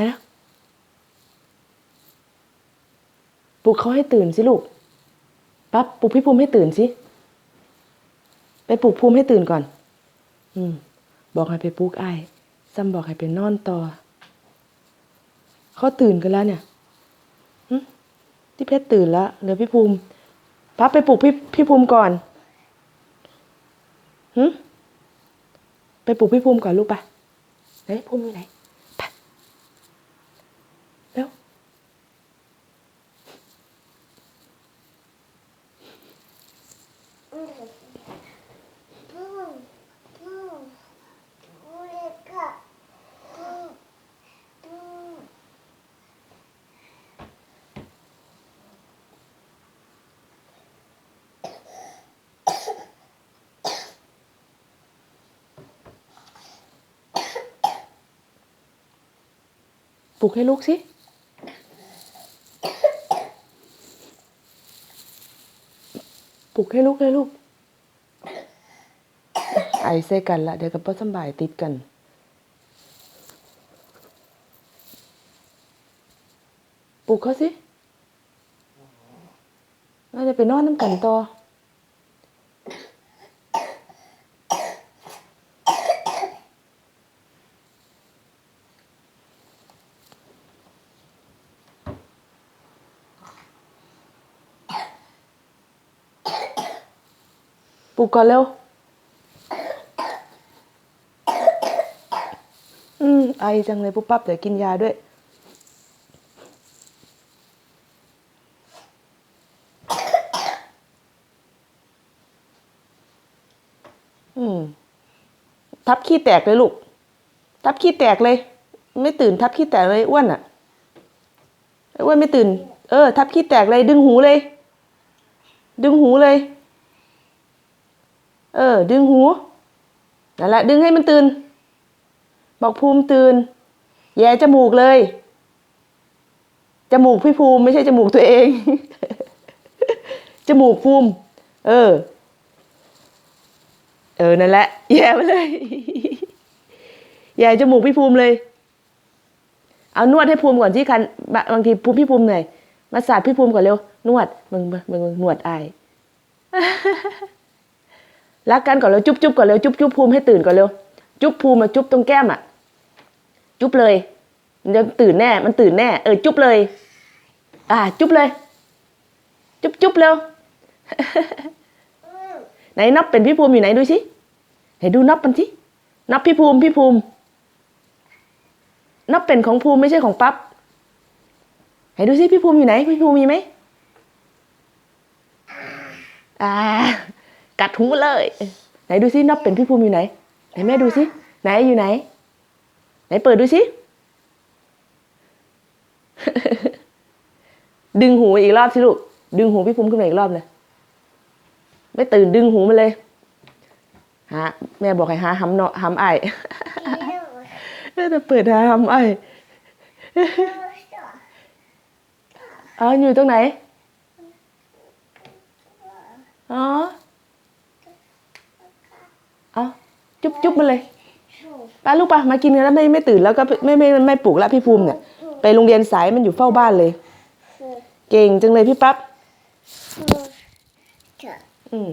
ฮะปลุกเขาให้ตื่นสิลูก ปั๊บปลุกพี่ภูมิให้ตื่นสิ ไปปลุกภูมิให้ตื่นก่อน อืม บอกให้ไปปลุกไอ้ซ้ำบอกให้ไปนอนต่อ เขาตื่นกันแล้วเนี่ยที่เพชรตื่นแล้วเหลือพี่ภูมิ ปั๊บไปปลุกพี่พี่ภูมิก่อนหึไปปลุกพี่ภูมิก่อนลูกไปไหนภูมิอยู่ไหน ลุกให้ลูกสิปลุกให้ลูกเลยลูก ไอเซกันละเดี๋ยวกับป้าสบายติดกัน ปลุกเขาสิเราจะไปนอนน้ำกันต่อ ปลุกก่อนเร็ว อืม ไอจังเลยปุ๊บปั๊บ เดี๋ยวกินยาด้วย อืม ทับขี้แตกเลยลูก ทับขี้แตกเลย ไม่ตื่นทับขี้แตกเลยอ้วนอะอ้วนไม่ตื่น เออ ทับขี้แตกเลย ดึงหูเลย ดึงหูเลย เออ ดึงหูนั่นแหละ ดึงให้มันตื่น บอกภูมิตื่น แย่จมูกเลย จมูกพี่ภูมิไม่ใช่จมูกตัวเอง จมูกภูมิ เออ เออ นั่นแหละ แย่ไปเลย แย่จมูกพี่ภูมิเลย เอานวดให้ภูมิก่อนที่คัน บางทีภูมิพี่ภูมิเหนื่อย มาสาดพี่ภูมิก่อนเร็ว นวด มึงมึงมึงนวดไอ รักกันก่อนเร็วจุ๊บจุ๊บก่อนเร็วจุ๊บจุ๊บภูมิให้ตื่นก่อนเร็วจุ๊บภูมิมาจุ๊บตรงแก้มอะ จุ๊บเลยมันจะตื่นแน่ มันตื่นแน่ เออจุ๊บเลย อ่า จุ๊บเลย จุ๊บจุ๊บเร็วไหนนับเป็นพี่ภูมิอยู่ไหนดูสิไหนดูนับมันสินับพี่ภูมิพี่ภูมิ นับเป็นของภูมิไม่ใช่ของปั๊บไหนดูสิพี่ภูมิอยู่ไหน พี่ภูมิมีไหมอ่า กัดหูเลย ไหนดูสินับเป็นพี่ภูมิอยู่ไหน ไหนแม่ดูสิไหนอยู่ไหน ไหนเปิดดูสิดึงหูอีกรอบสิลูกดึงหูพี่ภูมิขึ้นมาอีกรอบเลยไม่ตื่นดึงหูมันเลยหาแม่บอกให้หาหำเนาะหำไอายแต่เปิดหาหำไอายอ๋ออยู่ตรงไหน อ๋อ เอา จุ๊บจุ๊บมาเลยไปลูกปะมากินกันแล้วไม่ไม่ตื่นแล้วก็ไม่ไม่ไม่ไม่ปลุกแล้วพี่ภูมิเนี่ย ไปโรงเรียนสายมันอยู่เฝ้าบ้านเลย เก่งจังเลยพี่ปั๊บอืม